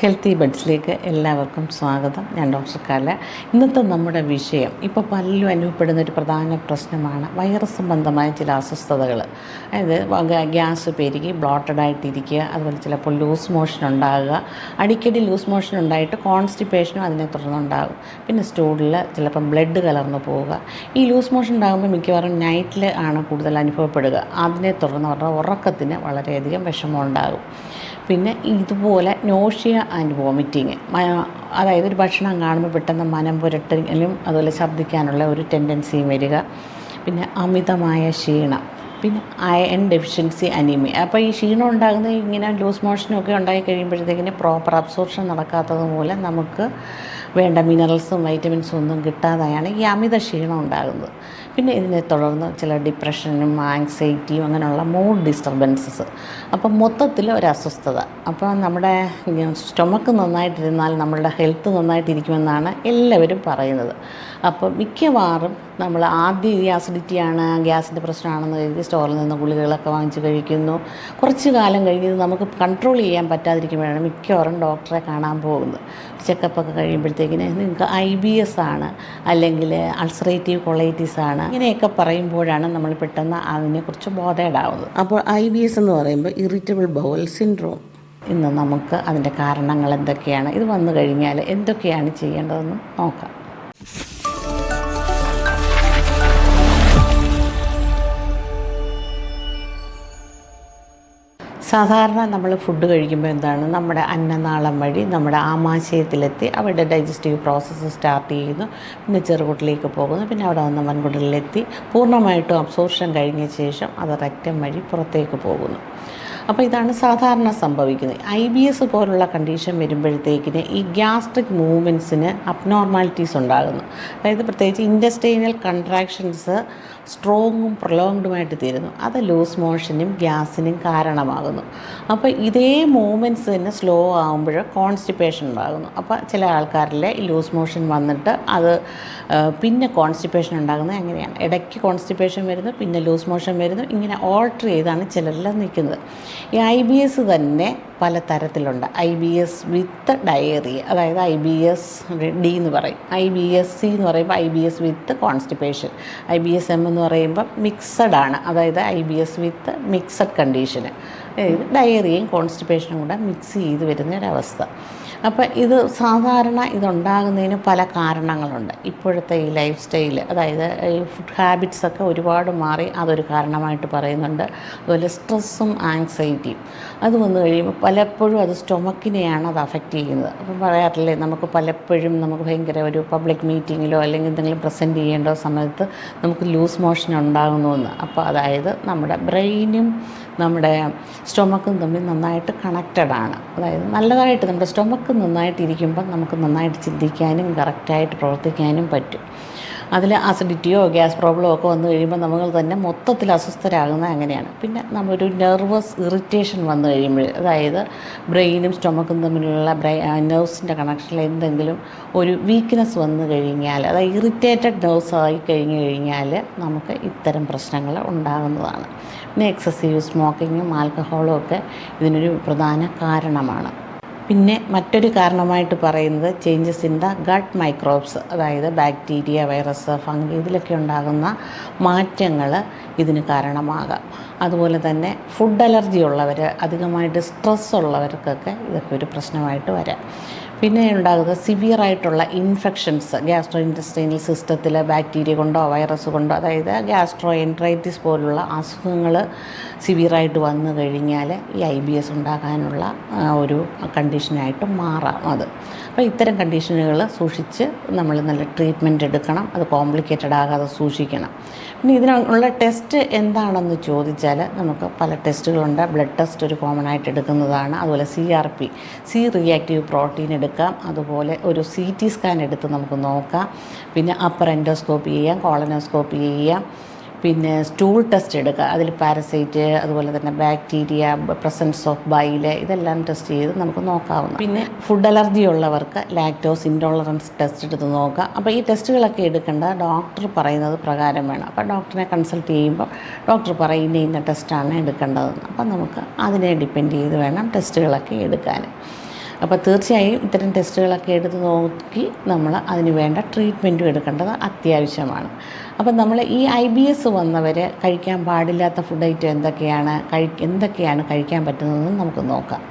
Healthy ബഡ്സിലേക്ക് എല്ലാവർക്കും സ്വാഗതം. ഞാൻ ഡോക്ടർ കാല. ഇന്നത്തെ നമ്മുടെ വിഷയം ഇപ്പോൾ പലരും അനുഭവപ്പെടുന്ന ഒരു പ്രധാന പ്രശ്നമാണ് വൈറസ് സംബന്ധമായ ചില അസ്വസ്ഥതകൾ അതായത് ഗ്യാസ് പെരുകി ബ്ലോട്ടഡ് ആയിട്ടിരിക്കുക അതുപോലെ ചിലപ്പോൾ ലൂസ് മോഷൻ ഉണ്ടാകുക അടിക്കടി ലൂസ് മോഷൻ ഉണ്ടായിട്ട് കോൺസ്റ്റിപ്പേഷനും അതിനെ തുടർന്നുണ്ടാകും. പിന്നെ സ്റ്റൂളിൽ ചിലപ്പം ബ്ലഡ് കലർന്നു പോവുക. ഈ ലൂസ് മോഷൻ ഉണ്ടാകുമ്പോൾ മിക്കവാറും നൈറ്റിൽ ആണ് കൂടുതൽ അനുഭവപ്പെടുക. അതിനെ തുടർന്ന് അവരുടെ ഉറക്കത്തിന് വളരെയധികം വിഷമം ഉണ്ടാകും പിന്നെ ഇതുപോലെ നോഷിയ ആൻഡ് വോമിറ്റിങ് അതായത് ഒരു ഭക്ഷണം കാണുമ്പോൾ പെട്ടെന്ന് മനം പുരട്ടലും അതുപോലെ ഛർദ്ദിക്കാനുള്ള ഒരു ടെൻഡൻസിയും വരിക. പിന്നെ അമിതമായ ക്ഷീണം. പിന്നെ അയൺ ഡെഫിഷ്യൻസി അനീമിയ അപ്പോൾ ഈ ക്ഷീണം ഉണ്ടാകുന്ന ഇങ്ങനെ ലൂസ് മോഷനൊക്കെ ഉണ്ടായി കഴിയുമ്പോഴത്തേക്കിന് പ്രോപ്പർ അബ്സോർപ്ഷൻ നടക്കാത്തത് മൂലം നമുക്ക് വേണ്ട മിനറൽസും വൈറ്റമിൻസും ഒന്നും കിട്ടാതെയാണ് ഈ അമിത ക്ഷീണം ഉണ്ടാകുന്നത്. പിന്നെ ഇതിനെ തുടർന്ന് ചില ഡിപ്രഷനും ആങ്സൈറ്റിയും അങ്ങനെയുള്ള മൂഡ് ഡിസ്റ്റർബൻസസ് അപ്പം മൊത്തത്തിൽ ഒരു അസ്വസ്ഥത. അപ്പോൾ നമ്മുടെ സ്റ്റൊമക്ക് നന്നായിട്ടിരുന്നാൽ നമ്മളുടെ ഹെൽത്ത് നന്നായിട്ടിരിക്കുമെന്നാണ് എല്ലാവരും പറയുന്നത്. അപ്പോൾ മിക്കവാറും നമ്മൾ ആദ്യം ഈ ആസിഡിറ്റിയാണ് ഗ്യാസിന്റെ പ്രശ്നമാണെന്ന് കരുതി സ്റ്റോറിൽ നിന്ന് ഗുളികകളൊക്കെ വാങ്ങിച്ച് കഴിക്കുന്നു. കുറച്ച് കാലം കഴിഞ്ഞ് നമുക്ക് കൺട്രോൾ ചെയ്യാൻ പറ്റാതിരിക്കുമ്പോഴാണ് മിക്കവാറും ഡോക്ടറെ കാണാൻ പോകുന്നത്. ചെക്കപ്പൊക്കെ കഴിയുമ്പോഴത്തേക്കിന് നിങ്ങൾക്ക് ഐ ബി എസ് ആണ് അല്ലെങ്കിൽ അൾസറേറ്റീവ് കൊളൈറ്റിസ് ആണ്. ഇങ്ങനെയൊക്കെ പറയുമ്പോഴാണ് നമ്മൾ പെട്ടെന്ന് അതിനെക്കുറിച്ച് ബോധേഡാവുന്നത് അപ്പോൾ ഐ ബി എസ് എന്ന് പറയുമ്പോൾ ഇറിറ്റബിൾ ബൗൽ സിൻഡ്രോം. ഇന്ന് നമുക്ക് അതിന്റെ കാരണങ്ങൾ എന്തൊക്കെയാണ്? ഇത് വന്നു കഴിഞ്ഞാൽ എന്തൊക്കെയാണ് ചെയ്യേണ്ടതെന്ന് നോക്കാം. സാധാരണ നമ്മൾ ഫുഡ് കഴിക്കുമ്പോൾ എന്താണ്? നമ്മുടെ അന്നനാളം വഴി നമ്മുടെ ആമാശയത്തിലെത്തി അവിടെ ഡൈജസ്റ്റീവ് പ്രോസസ്സ് സ്റ്റാർട്ട് ചെയ്യുന്നു. പിന്നെ ചെറുകുട്ടിലേക്ക് പോകുന്നു. പിന്നെ അവിടെ നിന്ന് വൻകുടലിലെത്തി. പൂർണമായിട്ടും അബ്സോർഷൻ കഴിഞ്ഞ ശേഷം അത് റക്റ്റം വഴി പുറത്തേക്ക് പോകുന്നു. അപ്പോൾ ഇതാണ് സാധാരണ സംഭവിക്കുന്നത്. ഐ ബി എസ് പോലുള്ള കണ്ടീഷൻ വരുമ്പോഴത്തേക്കിന് ഈ ഗ്യാസ്ട്രിക് മൂവ്മെന്റ്സിന് അബ്നോർമാലിറ്റീസ് ഉണ്ടാകുന്നു. അതായത് പ്രത്യേകിച്ച് ഇൻഡസ്ട്രീനൽ കൺട്രാക്ഷൻസ് സ്ട്രോങ്ങും പ്രൊലോങ്ഡുമായിട്ട് തീരുന്നു. അത് ലൂസ് മോഷനും ഗ്യാസിനും കാരണമാകുന്നു. അപ്പോൾ ഇതേ മൂവ്മെന്റ്സ് തന്നെ സ്ലോ ആകുമ്പോൾ കോൺസ്റ്റിപ്പേഷൻ ഉണ്ടാകുന്നു. അപ്പോൾ ചില ആൾക്കാരിലെ ലൂസ് മോഷൻ വന്നിട്ട് അത് പിന്നെ കോൺസ്റ്റിപ്പേഷൻ ഉണ്ടാകുന്നത് എങ്ങനെയാണ്? ഇടയ്ക്ക് കോൺസ്റ്റിപ്പേഷൻ വരുന്നു പിന്നെ ലൂസ് മോഷൻ വരുന്നു. ഇങ്ങനെ ഓൾട്ടർ ചെയ്താണ് ചിലരെല്ലാം നിൽക്കുന്നത്. ഈ ഐ ബി എസ് തന്നെ പല തരത്തിലുണ്ട് I B S with diarrhoea അതായത് ഐ ബി എസ് ഡി എന്ന് പറയും. ഐ ബി എസ് സി എന്ന് പറയുമ്പോൾ I B S with constipation I B S M എന്ന് പറയുമ്പോൾ മിക്സഡ് ആണ്. അതായത് I B S with mixed condition ഡയറിയയും കോൺസ്റ്റിപ്പേഷനും കൂടെ മിക്സ് ചെയ്ത് വരുന്ന ഒരവസ്ഥ. അപ്പോൾ ഇത് സാധാരണ ഇതുണ്ടാകുന്നതിന് പല കാരണങ്ങളുണ്ട്. ഇപ്പോഴത്തെ ഈ ലൈഫ് സ്റ്റൈൽ അതായത് ഈ ഫുഡ് ഹാബിറ്റ്സ് ഒക്കെ ഒരുപാട് മാറി അതൊരു കാരണമായിട്ട് പറയുന്നുണ്ട്. അതുപോലെ സ്ട്രെസ്സും ആങ്സൈറ്റിയും അത് വന്നു കഴിയുമ്പോൾ പലപ്പോഴും അത് സ്റ്റൊമക്കിനെയാണ് അത് അഫക്റ്റ് ചെയ്യുന്നത്. അപ്പം പറയാറില്ലേ നമുക്ക് പലപ്പോഴും നമുക്ക് ഭയങ്കര ഒരു പബ്ലിക് മീറ്റിങ്ങിലോ അല്ലെങ്കിൽ എന്തെങ്കിലും പ്രസന്റ് ചെയ്യേണ്ട സമയത്ത് നമുക്ക് ലൂസ് മോഷൻ ഉണ്ടാകുന്നുവെന്ന് അപ്പോൾ അതായത് നമ്മുടെ ബ്രെയിനും നമ്മുടെ സ്റ്റൊമക്കും തമ്മിൽ നന്നായിട്ട് കണക്റ്റഡ് ആണ്. അതായത് നല്ലതായിട്ട് നമ്മുടെ സ്റ്റൊമക്ക് നന്നായിട്ട് ഇരിക്കുമ്പോൾ നമുക്ക് നന്നായിട്ട് ചിന്തിക്കാനും കറക്റ്റായിട്ട് പ്രവർത്തിക്കാനും പറ്റും. അതിൽ അസിഡിറ്റിയോ ഗ്യാസ് പ്രോബ്ലമോ ഒക്കെ വന്നു കഴിയുമ്പോൾ നമ്മൾ തന്നെ മൊത്തത്തിൽ അസ്വസ്ഥരാകുന്നത് അങ്ങനെയാണ്. പിന്നെ നമ്മളൊരു നെർവസ് ഇറിറ്റേഷൻ വന്നു കഴിയുമ്പോൾ അതായത് ബ്രെയിനും സ്റ്റൊമക്കും തമ്മിലുള്ള ബ്രെയിൻ നെർവ്സിന്റെ കണക്ഷനിൽ എന്തെങ്കിലും ഒരു വീക്ക്നെസ് വന്നു കഴിഞ്ഞാൽ അതായത് ഇറിറ്റേറ്റഡ് നെർവ്സ് ആയി കഴിഞ്ഞു കഴിഞ്ഞാൽ നമുക്ക് ഇത്തരം പ്രശ്നങ്ങൾ ഉണ്ടാകുന്നതാണ്. പിന്നെ എക്സസീവ് സ്മോക്കിങ്ങും ആൽക്കഹോളും ഒക്കെ ഇതിനൊരു പ്രധാന കാരണമാണ്. പിന്നെ മറ്റൊരു കാരണമായിട്ട് പറയുന്നത് changes in the gut microbes അതായത് ബാക്ടീരിയ വൈറസ് ഫംഗി ഇതിലൊക്കെ ഉണ്ടാകുന്ന മാറ്റങ്ങൾ ഇതിന് കാരണമാകാം. അതുപോലെ തന്നെ ഫുഡ് അലർജി ഉള്ളവർ അധികമായിട്ട് സ്ട്രെസ് ഉള്ളവർക്കൊക്കെ ഇതൊക്കെ ഒരു പ്രശ്നമായിട്ട് വരാം. പിന്നെ ഉണ്ടാകുന്നത് സിവിയർ ആയിട്ടുള്ള ഇൻഫെക്ഷൻസ് ഗ്യാസ്ട്രോ ഇന്റസ്റ്റൈനൽ സിസ്റ്റത്തിൽ ബാക്ടീരിയ കൊണ്ടോ വൈറസ് കൊണ്ടോ അതായത് ഗ്യാസ്ട്രോ എൻട്രൈറ്റിസ് പോലുള്ള അസുഖങ്ങൾ സിവിയറായിട്ട് വന്നു കഴിഞ്ഞാൽ ഈ ഐ ബി എസ് ഉണ്ടാകാനുള്ള ഒരു കണ്ടീഷനായിട്ട് മാറാം അത്. അപ്പോൾ ഇത്തരം കണ്ടീഷനുകൾ സൂക്ഷിച്ച് നമ്മൾ നല്ല ട്രീറ്റ്മെന്റ് എടുക്കണം അത് കോംപ്ലിക്കേറ്റഡ് ആകാതെ സൂക്ഷിക്കണം. പിന്നെ ഇതിനുള്ള ടെസ്റ്റ് എന്താണെന്ന് ചോദിച്ചാൽ നമുക്ക് പല ടെസ്റ്റുകളുണ്ട് ബ്ലഡ് ടെസ്റ്റ് ഒരു കോമൺ ആയിട്ട് എടുക്കുന്നതാണ്. അതുപോലെ C R P C reactive protein എടുക്കാം. അതുപോലെ ഒരു സി ടി സ്കാൻ എടുത്ത് നമുക്ക് നോക്കാം. പിന്നെ അപ്പർ എൻഡോസ്കോപ്പി ചെയ്യാം കോളനോസ്കോപ്പി ചെയ്യാം. പിന്നെ സ്റ്റൂൾ ടെസ്റ്റ് എടുക്കുക അതിൽ പാരസൈറ്റ് അതുപോലെ തന്നെ ബാക്ടീരിയ പ്രസൻസ് ഓഫ് ബൈൽ ഇതെല്ലാം ടെസ്റ്റ് ചെയ്ത് നമുക്ക് നോക്കാവുന്ന പിന്നെ ഫുഡ് അലർജി ഉള്ളവർക്ക് ലാക്ടോസ് ഇൻടോളറൻസ് ടെസ്റ്റ് എടുത്ത് നോക്കുക അപ്പോൾ ഈ ടെസ്റ്റുകളൊക്കെ എടുക്കേണ്ട ഡോക്ടർ പറയുന്നത് പ്രകാരം വേണം. അപ്പോൾ ഡോക്ടറിനെ കൺസൾട്ട് ചെയ്യുമ്പോൾ ഡോക്ടർ പറയുന്ന ഇന്ന ടെസ്റ്റാണ് എടുക്കേണ്ടതെന്ന്. അപ്പോൾ നമുക്ക് അതിനെ ഡിപ്പെൻഡ് ചെയ്ത് വേണം ടെസ്റ്റുകളൊക്കെ എടുക്കാൻ. അപ്പോൾ തീർച്ചയായും ഇത്തരം ടെസ്റ്റുകളൊക്കെ എടുത്ത് നോക്കി നമ്മൾ അതിന് വേണ്ട ട്രീറ്റ്മെന്റും എടുക്കേണ്ടത് അത്യാവശ്യമാണ്. അപ്പം നമ്മൾ ഈ ഐ ബി എസ് വന്നവർ കഴിക്കാൻ പാടില്ലാത്ത ഫുഡ് ഐറ്റം എന്തൊക്കെയാണ്? കഴി എന്തൊക്കെയാണ് കഴിക്കാൻ പറ്റുന്നതെന്ന് നമുക്ക് നോക്കാം.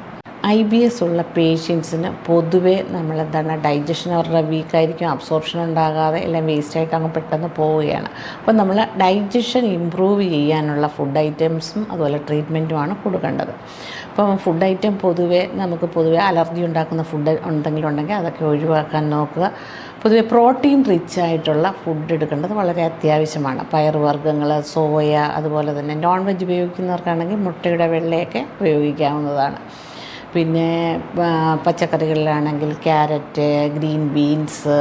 ഐ ബി എസ് ഉള്ള പേഷ്യൻസിന് പൊതുവേ നമ്മളെന്താണ് ഡൈജഷൻ അവരുടെ വീക്കായിരിക്കും അബ്സോർപ്ഷൻ ഉണ്ടാകാതെ എല്ലാം വേസ്റ്റായിട്ട് അങ്ങ് പെട്ടെന്ന് പോവുകയാണ്. അപ്പോൾ നമ്മൾ ഡൈജഷൻ ഇമ്പ്രൂവ് ചെയ്യാനുള്ള ഫുഡ് ഐറ്റംസും അതുപോലെ ട്രീറ്റ്മെന്റുമാണ് കൊടുക്കേണ്ടത്. അപ്പം ഫുഡ് ഐറ്റം പൊതുവേ നമുക്ക് പൊതുവേ അലർജി ഉണ്ടാക്കുന്ന ഫുഡ് ഉണ്ടെങ്കിലുണ്ടെങ്കിൽ അതൊക്കെ ഒഴിവാക്കാൻ നോക്കുക. പൊതുവെ പ്രോട്ടീൻ റിച്ച് ആയിട്ടുള്ള ഫുഡ് എടുക്കേണ്ടത് വളരെ അത്യാവശ്യമാണ്. പയറുവർഗങ്ങൾ സോയ അതുപോലെ തന്നെ നോൺ വെജ് ഉപയോഗിക്കുന്നവർക്കാണെങ്കിൽ മുട്ടയുടെ വെള്ളയൊക്കെ ഉപയോഗിക്കാവുന്നതാണ്. പിന്നെ പച്ചക്കറികളിലാണെങ്കിൽ ക്യാരറ്റ് ഗ്രീൻ ബീൻസ്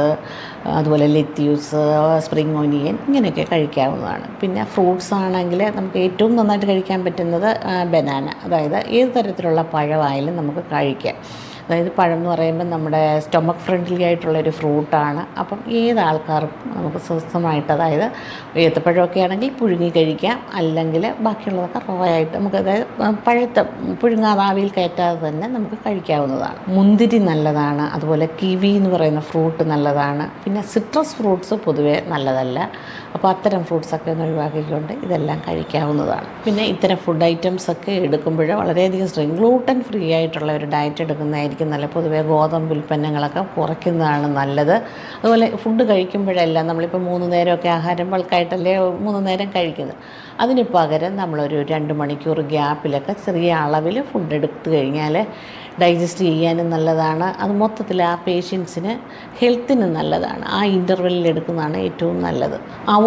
അതുപോലെ ലെറ്റ്യൂസ് സ്പ്രിങ് ഓനിയൻ ഇങ്ങനെയൊക്കെ കഴിക്കാവുന്നതാണ്. പിന്നെ ഫ്രൂട്ട്സ് ആണെങ്കിൽ നമുക്ക് ഏറ്റവും നന്നായിട്ട് കഴിക്കാൻ പറ്റുന്നത് ബനാന. അതായത് ഏത് തരത്തിലുള്ള പഴമായാലും നമുക്ക് കഴിക്കാം. അതായത് പഴം എന്ന് പറയുമ്പോൾ നമ്മുടെ സ്റ്റൊമക്ക് ഫ്രണ്ട്ലി ആയിട്ടുള്ളൊരു ഫ്രൂട്ടാണ് അപ്പം ഏത് ആൾക്കാർക്കും നമുക്ക് സ്വസ്ഥമായിട്ട് അതായത് ഏത്തപ്പഴമൊക്കെ ആണെങ്കിൽ പുഴുങ്ങി കഴിക്കാം. അല്ലെങ്കിൽ ബാക്കിയുള്ളതൊക്കെ റോയായിട്ട് നമുക്ക് അതായത് പഴുത്ത പുഴുങ്ങാതെ ആവിയിൽ കയറ്റാതെ തന്നെ നമുക്ക് കഴിക്കാവുന്നതാണ്. മുന്തിരി നല്ലതാണ്. അതുപോലെ കിവി എന്ന് പറയുന്ന ഫ്രൂട്ട് നല്ലതാണ്. പിന്നെ സിട്രസ് ഫ്രൂട്ട്സ് പൊതുവേ നല്ലതല്ല. അപ്പോൾ അത്തരം ഫ്രൂട്ട്സൊക്കെ ഒന്ന് ഒഴിവാക്കിക്കൊണ്ട് ഇതെല്ലാം കഴിക്കാവുന്നതാണ്. പിന്നെ ഇത്തരം ഫുഡ് ഐറ്റംസൊക്കെ എടുക്കുമ്പോൾ വളരെയധികം ശ്രദ്ധ ഗ്ലൂട്ടൻ ഫ്രീ ആയിട്ടുള്ള ഒരു ഡയറ്റ് എടുക്കുന്നതായിരിക്കും നല്ല പൊതുവേ ഗോതമ്പ് ഉൽപ്പന്നങ്ങളൊക്കെ കുറയ്ക്കുന്നതാണ് നല്ലത്. അതുപോലെ ഫുഡ് കഴിക്കുമ്പോഴെല്ലാം നമ്മളിപ്പോൾ മൂന്ന് നേരമൊക്കെ ആഹാരം ബൾക്കായിട്ടല്ലേ മൂന്ന് നേരം കഴിക്കുന്നത്. അതിന് പകരം നമ്മളൊരു രണ്ട് മണിക്കൂർ ഗ്യാപ്പിലൊക്കെ ചെറിയ അളവിൽ ഫുഡ് എടുത്തു കഴിഞ്ഞാൽ ഡൈജസ്റ്റ് ചെയ്യാനും നല്ലതാണ്. അത് മൊത്തത്തിൽ ആ പേഷ്യൻസിന് ഹെൽത്തിന് നല്ലതാണ്. ആ ഇന്റർവെല്ലിൽ എടുക്കുന്നതാണ് ഏറ്റവും നല്ലത്.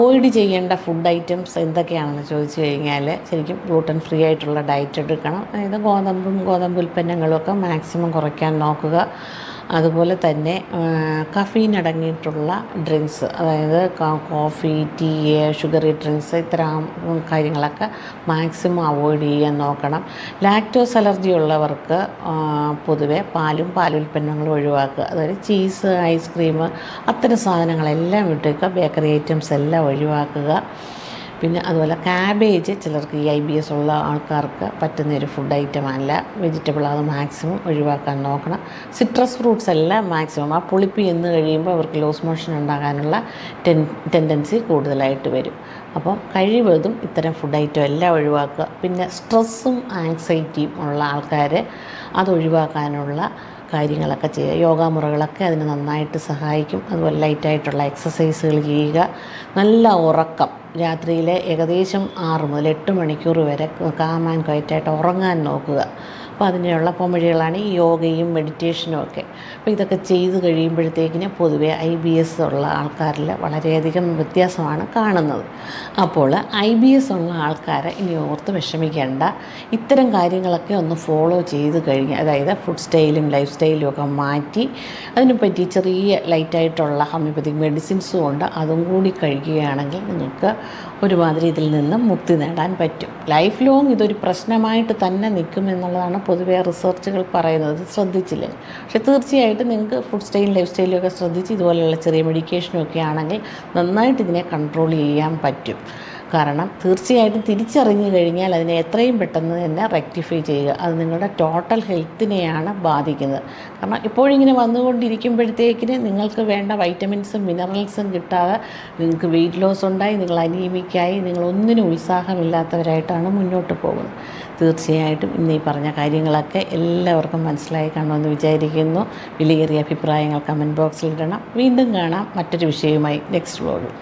അവോയ്ഡ് ചെയ്യേണ്ട ഫുഡ് ഐറ്റംസ് എന്തൊക്കെയാണെന്ന് ചോദിച്ചു കഴിഞ്ഞാൽ ശരിക്കും ഗ്ലൂട്ടൻ ഫ്രീ ആയിട്ടുള്ള ഡയറ്റ് എടുക്കണം. അതായത് ഗോതമ്പും ഗോതമ്പ് ഉൽപ്പന്നങ്ങളും ഒക്കെ മാക്സിമം കുറയ്ക്കാൻ നോക്കുക. അതുപോലെ തന്നെ കഫീൻ അടങ്ങിയിട്ടുള്ള ഡ്രിങ്ക്സ് അതായത് കോഫി ടീ ഷുഗറി ഡ്രിങ്ക്സ് ഇത്തരം കാര്യങ്ങളൊക്കെ മാക്സിമം അവോയ്ഡ് ചെയ്യാൻ നോക്കണം. ലാക്ടോസ് അലർജി ഉള്ളവർക്ക് പൊതുവെ പാലും പാലുൽപ്പന്നങ്ങളും ഒഴിവാക്കുക. അതായത് ചീസ് ഐസ്ക്രീം അത്തരം സാധനങ്ങളെല്ലാം വിട്ടേക്കുക ബേക്കറി ഐറ്റംസ് എല്ലാം ഒഴിവാക്കുക. പിന്നെ അതുപോലെ കാബേജ് ചിലർക്ക് ഈ ഐ ബി എസ് ഉള്ള ആൾക്കാർക്ക് പറ്റുന്ന ഒരു ഫുഡ് ഐറ്റം അല്ല. വെജിറ്റബിൾ അത് മാക്സിമം ഒഴിവാക്കാൻ നോക്കണം. സിട്രസ് ഫ്രൂട്ട്സ് എല്ലാം മാക്സിമം ആ പുളിപ്പ് എന്ന് കഴിയുമ്പോൾ അവർക്ക് ലോസ് മോഷൻ ഉണ്ടാകാനുള്ള ടെൻ ടെൻഡൻസി കൂടുതലായിട്ട് വരും. അപ്പം കഴിവതും ഇത്തരം ഫുഡ് ഐറ്റം എല്ലാം ഒഴിവാക്കുക. പിന്നെ സ്ട്രെസ്സും ആങ്സൈറ്റിയും ഉള്ള ആൾക്കാർ അത് ഒഴിവാക്കാനുള്ള കാര്യങ്ങളൊക്കെ ചെയ്യുക. യോഗാ മുറകളൊക്കെ അതിന് നന്നായിട്ട് സഹായിക്കും. അതുപോലെ ലൈറ്റായിട്ടുള്ള എക്സസൈസുകൾ ചെയ്യുക. നല്ല ഉറക്കം. രാത്രിയിൽ ഏകദേശം ആറ് മുതൽ എട്ട് മണിക്കൂർ വരെ കാം ആൻഡ് ക്വയറ്റായിട്ട് ഉറങ്ങാൻ നോക്കുക. അപ്പോൾ അതിനുള്ള പൊമഴികളാണ് ഈ യോഗയും മെഡിറ്റേഷനും ഒക്കെ. അപ്പോൾ ഇതൊക്കെ ചെയ്തു കഴിയുമ്പോഴത്തേക്കിന് പൊതുവെ ഐ ബി എസ് ഉള്ള ആൾക്കാരിൽ വളരെയധികം വ്യത്യാസമാണ് കാണുന്നത്. അപ്പോൾ ഐ ബി എസ് ഉള്ള ആൾക്കാരെ ഇനി ഓർത്ത് വിഷമിക്കേണ്ട. ഇത്തരം കാര്യങ്ങളൊക്കെ ഒന്ന് ഫോളോ ചെയ്ത് കഴിഞ്ഞ് അതായത് ഫുഡ് സ്റ്റൈലും ലൈഫ് സ്റ്റൈലും ഒക്കെ മാറ്റി അതിനെപ്പറ്റി ചെറിയ ലൈറ്റായിട്ടുള്ള ഹോമിയോപ്പത്തിക് മെഡിസിൻസും ഉണ്ട്. അതും കൂടി കഴിക്കുകയാണെങ്കിൽ നിങ്ങൾക്ക് ഒരുമാതിരി ഇതിൽ നിന്ന് മുക്തി നേടാൻ പറ്റും. ലൈഫ് ലോങ് ഇതൊരു പ്രശ്നമായിട്ട് തന്നെ നിൽക്കും എന്നുള്ളതാണ് പൊതുവേ റിസർച്ചുകൾ പറയുന്നത്. ശ്രദ്ധിച്ചില്ല? പക്ഷേ തീർച്ചയായിട്ടും നിങ്ങൾക്ക് ഫുഡ് സ്റ്റൈലും ലൈഫ് സ്റ്റൈലും ഒക്കെ ശ്രദ്ധിച്ച് ഇതുപോലെയുള്ള ചെറിയ മെഡിക്കേഷനും ഒക്കെ ആണെങ്കിൽ നന്നായിട്ട് ഇതിനെ കൺട്രോൾ ചെയ്യാൻ പറ്റും. കാരണം തീർച്ചയായിട്ടും തിരിച്ചറിഞ്ഞു കഴിഞ്ഞാൽ അതിനെ എത്രയും പെട്ടെന്ന് തന്നെ റെക്ടിഫൈ ചെയ്യുക. അത് നിങ്ങളുടെ ടോട്ടൽ ഹെൽത്തിനെയാണ് ബാധിക്കുന്നത്. കാരണം ഇപ്പോഴിങ്ങനെ വന്നുകൊണ്ടിരിക്കുമ്പോഴത്തേക്കിന് നിങ്ങൾക്ക് വേണ്ട വൈറ്റമിൻസും മിനറൽസും കിട്ടാതെ നിങ്ങൾക്ക് വെയിറ്റ് ലോസ് ഉണ്ടായി നിങ്ങൾ അനീമിക്കായി നിങ്ങൾ ഒന്നിനും ഉത്സാഹമില്ലാത്തവരായിട്ടാണ് മുന്നോട്ട് പോകുന്നത്. തീർച്ചയായിട്ടും ഇന്ന് ഈ പറഞ്ഞ കാര്യങ്ങളൊക്കെ എല്ലാവർക്കും മനസ്സിലായി കാണുമെന്ന് വിചാരിക്കുന്നു. വിലയേറിയ അഭിപ്രായങ്ങൾ കമന്റ് ബോക്സിൽ ഇടണം. വീണ്ടും കാണാം മറ്റൊരു വിഷയവുമായി നെക്സ്റ്റ് വ്ലോഗിൽ